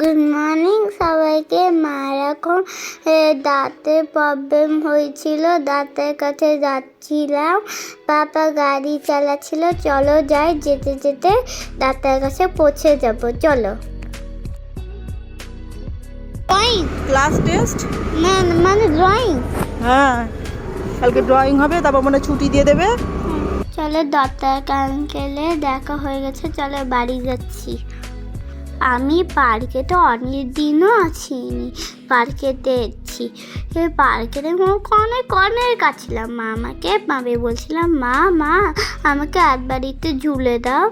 Good morning সবাইকে। মার এখন দাঁতের প্রবলেম হয়েছিল। দাঁতের কাছে যাচ্ছিলাম। পাপা গাড়ি চালাচ্ছিল। চলো যাই যেতে যেতে দাঁতের কাছে পৌঁছে যাব। চলো। ড্রয়িং ক্লাস টেস্ট মানে ড্রয়িং হ্যাঁ। কালকে ড্রয়িং হবে তারপর মনে ছুটি দিয়ে দেবে। চলো দত্তার আঙ্কেলে দেখা হয়ে গেছে। চলো বাড়ি যাচ্ছি। আমি পার্কে তো অনেক দিনও আসিনি পার্কেতে এসেছি এ পার্কের অনেক অনেক কাছিলাম মা আমাকে মাবে বলছিলাম মা মা আমাকে এক বাড়িতে ঝুলে দাও।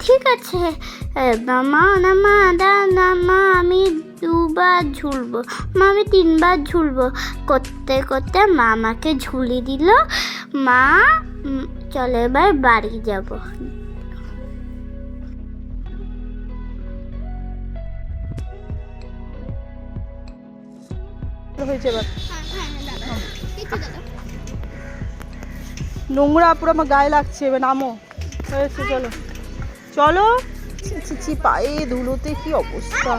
ঠিক আছে। এ, না, মা দা না মা আমি দুবার ঝুলবো। মা আমি তিনবার ঝুলবো। করতে করতে মা আমাকে ঝুলি দিল। মা চলো এবার বাড়ি যাব। হয়েছে এবার। নোংরা পুরো আমার গায়ে লাগছে এবার নামো। হয়েছে চলো। চলো। ছি, পায়ে ধুলোতে কি অবস্থা?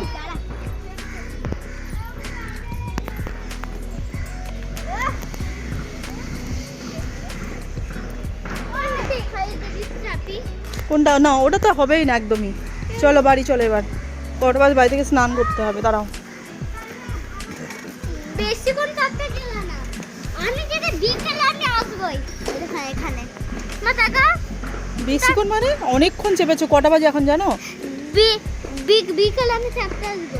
কোনটা? না ওটা তো হবেই না একদমই। চলো বাড়ি চলো এবার। কটা বাড়ি থেকে স্নান করতে হবে দাঁড়াও। বেশিক্ষণ থাকতে গেল না। আমি যেটা বিকেলে আমি আসবই। এখানে এখানে। মা টাকা বেশিক্ষণ মানে? অনেকক্ষণ চেপেছো। কটা বাজে এখন জানো? বিকেলে আমি থাকতে আসব।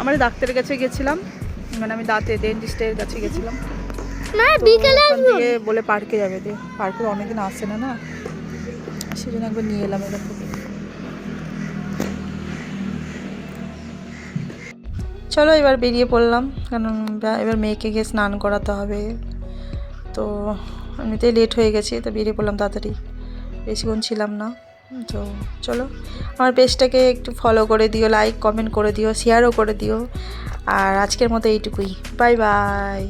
আমরা ডাক্তারের কাছে গেছিলাম। মানে আমি দাঁতে ডেন্টিস্টের কাছে গেছিলাম। তো বিকেলে আসব। বলে পার্কে যাবে। দিয়ে পার্কে অনেকদিন আসে না না? সেজন্য একবার নিয়ে এলাম এরকম। চলো এবার বেরিয়ে পড়লাম, কারণ এবার মেয়েকে গিয়ে স্নান করাতে হবে। তো এমনিতেই লেট হয়ে গেছে, তো বেরিয়ে পড়লাম তাড়াতাড়ি। বেশিক্ষণ ছিলাম না, তো চলো। আমার পেজটাকে একটু ফলো করে দিও লাইক কমেন্ট করে দিও শেয়ারও করে দিও। আর আজকের মতো এইটুকুই। Bye bye